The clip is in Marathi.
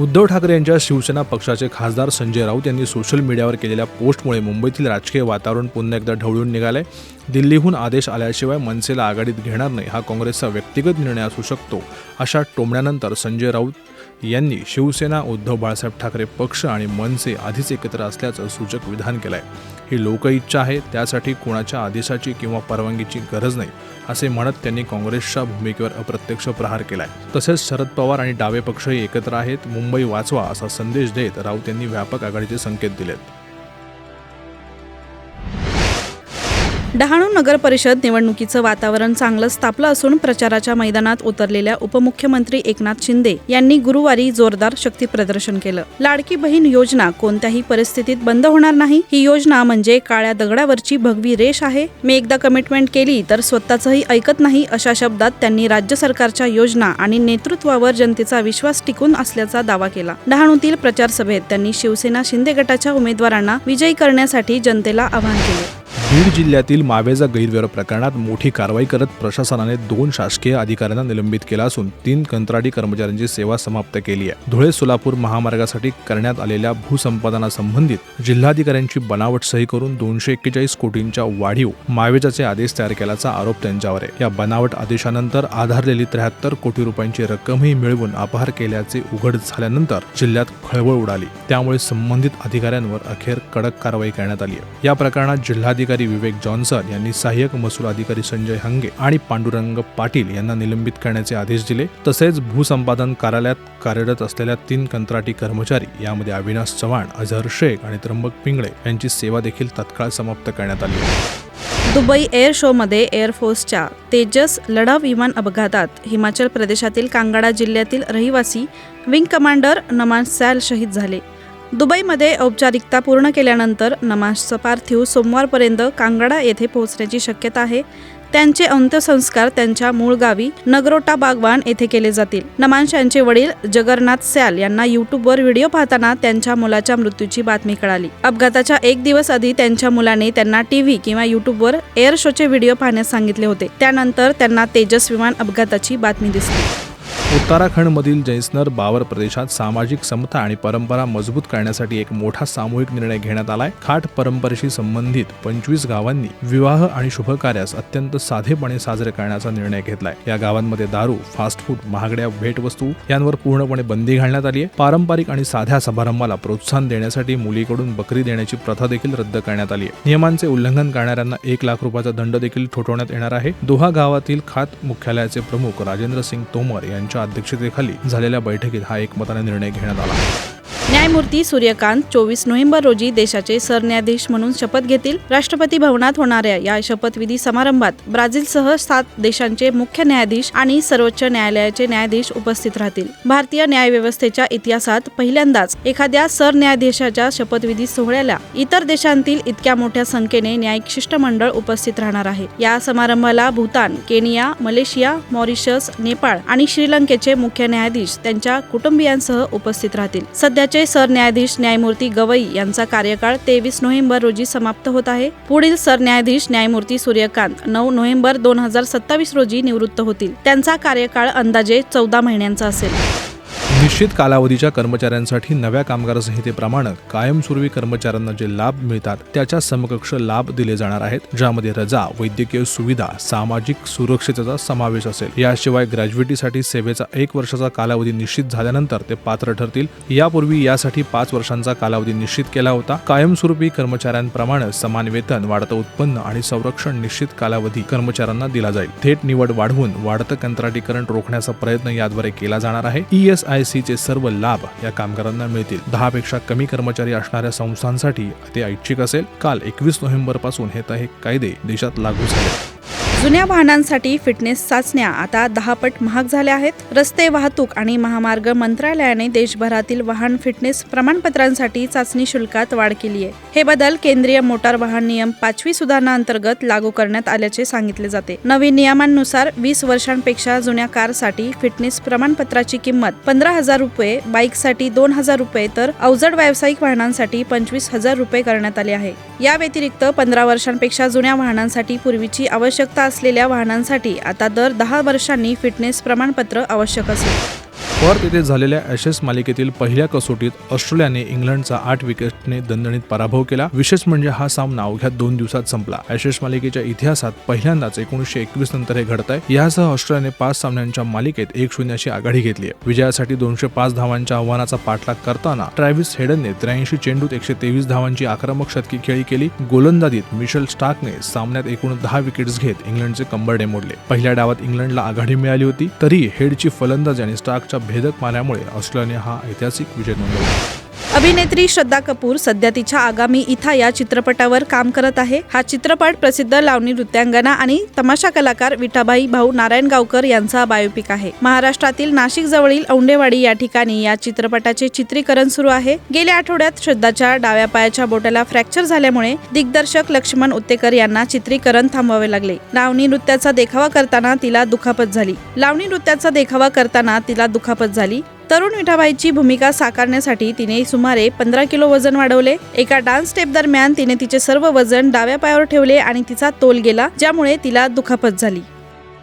उद्धव ठाकरे यांच्या शिवसेना पक्षाचे खासदार संजय राऊत यांनी सोशल मीडियावर केलेल्या पोस्टमुळे मुंबईतील राजकीय वातावरण पुन्हा एकदा ढवळून निघालंय. दिल्लीहून आदेश आल्याशिवाय मनसेला आघाडीत घेणार नाही हा काँग्रेसचा व्यक्तिगत निर्णय असू शकतो अशा टोमण्यानंतर संजय राऊत यांनी शिवसेना उद्धव बाळासाहेब ठाकरे पक्ष आणि मनसे आधीच एकत्र असल्याचं सूचक विधान केलं आहे ही लोकइच्छा आहे त्यासाठी कोणाच्या आदेशाची किंवा परवानगीची गरज नाही असे म्हणत त्यांनी काँग्रेसच्या भूमिकेवर अप्रत्यक्ष प्रहार केलाय. तसेच शरद पवार आणि डावे पक्षही एकत्र आहेत मुंबई वाचवा असा संदेश देत राऊत यांनी व्यापक आघाडीचे संकेत दिलेत. डहाणू नगर परिषद निवडणुकीचं वातावरण चांगलंच तापलं असून प्रचाराच्या मैदानात उतरलेल्या उपमुख्यमंत्री एकनाथ शिंदे यांनी गुरुवारी जोरदार शक्ती प्रदर्शन केलं. लाडकी बहीण योजना कोणत्याही परिस्थितीत बंद होणार नाही. ही योजना म्हणजे काळ्या दगडावरची भगवी रेष आहे. मी एकदा कमिटमेंट केली तर स्वतःचंही ऐकत नाही अशा शब्दात त्यांनी राज्य सरकारच्या योजना आणि नेतृत्वावर जनतेचा विश्वास टिकून असल्याचा दावा केला. डहाणूतील प्रचार सभेत त्यांनी शिवसेना शिंदे गटाच्या उमेदवारांना विजयी करण्यासाठी जनतेला आवाहन केले. बीड जिल्ह्यातील मावेजा गैरव्यवहार प्रकरणात मोठी कारवाई करत प्रशासनाने दोन शासकीय अधिकाऱ्यांना निलंबित केलं असून तीन कंत्राटी कर्मचाऱ्यांची सेवा समाप्त केली आहे. धुळे सोलापूर महामार्गासाठी करण्यात आलेल्या भूसंपादनासंबंधित जिल्हाधिकाऱ्यांची बनावट सही करून दोनशे एक्केचाळीस कोटींच्या वाढीव मावेजाचे आदेश तयार केल्याचा आरोप त्यांच्यावर आहे. या बनावट आदेशानंतर आधारलेली त्र्याहत्तर कोटी रुपयांची रक्कमही मिळवून अपहार केल्याचे उघड झाल्यानंतर जिल्ह्यात खळबळ उडाली. त्यामुळे संबंधित अधिकाऱ्यांवर अखेर कडक कारवाई करण्यात आली आहे. या प्रकरणात अधिकारी विवेक जॉन्सन यांनी सहाय्यक महसूल अधिकारी संजय हंगे आणि पांडुरंग पाटील यांना निलंबित करण्याचे आदेश दिले. तसेच भूसंपादन कार्यालयात कार्यरत असलेल्या तीन कंत्राटी कर्मचारी यामध्ये अविनाश चव्हाण अझहर शेख आणि त्र्यंबक पिंगळे यांची सेवा देखील तत्काळ समाप्त करण्यात आली. दुबई एअर शोमध्ये एअरफोर्सच्या तेजस लढाव विमान अपघातात हिमाचल प्रदेशातील कांगडा जिल्ह्यातील रहिवासी विंग कमांडर नमाज सॅल शहीद झाले. दुबईमध्ये औपचारिकता पूर्ण केल्यानंतर नमाजचं पार्थिव सोमवारपर्यंत कांगडा येथे पोहोचण्याची शक्यता आहे. त्यांचे अंत्यसंस्कार त्यांच्या मूळ गावी नगरोटा बागवान येथे केले जातील. नमांश यांचे वडील जगन्नाथ सॅल यांना युट्यूबवर व्हिडिओ पाहताना त्यांच्या मुलाच्या मृत्यूची बातमी कळाली. अपघाताच्या एक दिवस आधी त्यांच्या मुलाने त्यांना टीव्ही किंवा युट्यूबवर एअर शोचे व्हिडिओ पाहण्यास सांगितले होते. त्यानंतर त्यांना तेजस विमान अपघाताची बातमी दिसली. उत्तराखंडमधील जैसनर बावर प्रदेशात सामाजिक समता आणि परंपरा मजबूत करण्यासाठी एक मोठा सामूहिक निर्णय घेण्यात आलाय. खाट परंपरेशी संबंधित पंचवीस गावांनी विवाह आणि शुभकार्यास अत्यंत साधेपणे साजरे करण्याचा निर्णय घेतलाय. या गावांमध्ये दारू फास्ट फूड महागड्या भेटवस्तू यांवर पूर्णपणे बंदी घालण्यात आली आहे पारंपरिक आणि साध्या समारंभाला प्रोत्साहन देण्यासाठी मुलीकडून बकरी देण्याची प्रथा देखील रद्द करण्यात आली आहे नियमांचे उल्लंघन करणाऱ्यांना एक लाख रुपयाचा दंड देखील ठोठवण्यात येणार आहे. दोहा गावातील खात मुख्यालयाचे प्रमुख राजेंद्र सिंग तोमर यांच्या अध्यक्षतेखाली झालेल्या बैठकीत हा एकमताने निर्णय घेण्यात आला न्यायमूर्ती सूर्यकांत चोवीस नोव्हेंबर रोजी देशाचे सरन्यायाधीश म्हणून शपथ घेतील. राष्ट्रपती भवनात होणाऱ्या या शपथविधी समारंभात ब्राझीलसह सात देशांचे मुख्य न्यायाधीश आणि सर्वोच्च न्यायालयाचे न्यायाधीश उपस्थित राहतील. भारतीय न्यायव्यवस्थेच्या इतिहासात पहिल्यांदाच एखाद्या सरन्यायाधीशाच्या शपथविधी सोहळ्याला इतर देशांतील इतक्या मोठ्या संख्येने न्यायिक शिष्टमंडळ उपस्थित राहणार आहे. या समारंभाला Bhutan Kenya Malaysia Mauritius Nepal आणि श्रीलंकेचे मुख्य न्यायाधीश त्यांच्या कुटुंबियांसह उपस्थित राहतील. सध्याचे सरन्यायाधीश न्यायमूर्ती गवई यांचा कार्यकाळ तेवीस नोव्हेंबर रोजी समाप्त होत आहे. पुढील सरन्यायाधीश न्यायमूर्ती सूर्यकांत नऊ नोव्हेंबर दोन हजार सत्तावीस रोजी निवृत्त होतील. त्यांचा कार्यकाळ अंदाजे चौदा महिन्यांचा असेल. निश्चित कालावधीच्या कर्मचाऱ्यांसाठी नव्या कामगार संहितेप्रमाणे कायमस्वरूपी कर्मचाऱ्यांना जे लाभ मिळतात त्याच्या समकक्ष लाभ दिले जाणार आहेत ज्यामध्ये रजा वैद्यकीय सुविधा सामाजिक सुरक्षिततेचा समावेश असेल. याशिवाय ग्रॅज्युएटीसाठी सेवेचा एक वर्षाचा कालावधी निश्चित झाल्यानंतर ते पात्र ठरतील. यापूर्वी यासाठी पाच वर्षांचा कालावधी निश्चित केला होता. कायमस्वरूपी कर्मचाऱ्यांप्रमाणे समान वेतन वाढतं उत्पन्न आणि संरक्षण निश्चित कालावधी कर्मचाऱ्यांना दिला जाईल. थेट निवड वाढवून वाढतं कंत्राटीकरण रोखण्याचा प्रयत्न याद्वारे केला जाणार आहे. ई सीचे सर्व लाभ या कामगारांना मिळतील. दहापेक्षा कमी कर्मचारी असणाऱ्या संस्थांसाठी ते ऐच्छिक असेल. काल एकवीस नोव्हेंबरपासून हे कायदे देशात लागू झाले. जुन्या वाहनांसाठी फिटनेस चाचण्या. आता दहापट महाग झाल्या आहेत. रस्ते वाहतूक आणि महामार्ग मंत्रालयाने देशभरातील वाहन फिटनेस प्रमाणपत्रांसाठी चाचणी शुल्कात वाढ केली आहे. हे बदल केंद्रीय मोटार वाहन नियम पाचवी सुधारणा अंतर्गत लागू करण्यात आल्याचे सांगितले जाते. नवीन नियमांनुसार वीस वर्षांपेक्षा जुन्या कारसाठी फिटनेस प्रमाणपत्राची किंमत पंधरा हजार रुपये बाईकसाठी दोन हजार रुपये तर अवजड व्यावसायिक वाहनांसाठी पंचवीस हजार रुपये करण्यात आले आहे. या व्यतिरिक्त पंधरा वर्षांपेक्षा जुन्या वाहनांसाठी पूर्वीची आवश्यकता असलेल्या वाहनांसाठी आता दर दहा वर्षांनी फिटनेस प्रमाणपत्र आवश्यक असेल. पर्थ येथे झालेल्या ॲशेस मालिकेतील पहिल्या कसोटीत ऑस्ट्रेलियाने इंग्लंडचा आठ विकेटने दणदणीत पराभव केला. विशेष म्हणजे हा सामना अवघ्या दोन दिवसात संपला. ॲशेस मालिकेच्या इतिहासात पहिल्यांदाच एकोणीसशे एकवीस नंतर हे घडत आहे यासह ऑस्ट्रेलियाने पाच सामन्यांच्या मालिकेत एक शून्याची आघाडी घेतली आहे. विजयासाठी दोनशे पाच धावांच्या आव्हानाचा पाठलाग करताना ट्रॅव्हिस हेडनने त्र्याऐंशी चेंडूत एकशे तेवीस धावांची आक्रमक शतकी खेळी केली. गोलंदाजीत मिशेल स्टार्कने सामन्यात एकूण दहा विकेट्स घेत इंग्लंडचे कंबरडे मोडले. पहिल्या डावात इंग्लंडला आघाडी मिळाली होती. तरी हेडची फलंदाज आणि स्टार्कच्या भेदक मारल्यामुळे ऑस्ट्रेलियाने हा ऐतिहासिक विजय नोंदवला. अभिनेत्री श्रद्धा कपूर सध्या तिच्या आगामी इथा या चित्रपटावर काम करत आहे. हा चित्रपट प्रसिद्ध लावणी नृत्यांगना आणि तमाशा कलाकार विठाबाई भाऊ नारायणगावकर यांचा बायोपिक आहे. महाराष्ट्रातील नाशिक जवळील औंडेवाडी या ठिकाणी या चित्रपटाचे चित्रीकरण सुरू आहे. गेल्या आठवड्यात श्रद्धाच्या डाव्या पायाच्या बोटाला फ्रॅक्चर झाल्यामुळे दिग्दर्शक लक्ष्मण उत्तेकर यांना चित्रीकरण थांबवावे लागले. लावणी नृत्याचा देखावा करताना तिला दुखापत झाली. लावणी नृत्याचा देखावा करताना तिला दुखापत झाली. तरुण विठाबाईची भूमिका साकारण्यासाठी तिने सुमारे पंधरा किलो वजन वाढवले. एका डान्स स्टेप दरम्यान तिने तिचे सर्व वजन डाव्या पायावर ठेवले आणि तिचा तोल गेला ज्यामुळे तिला दुखापत झाली.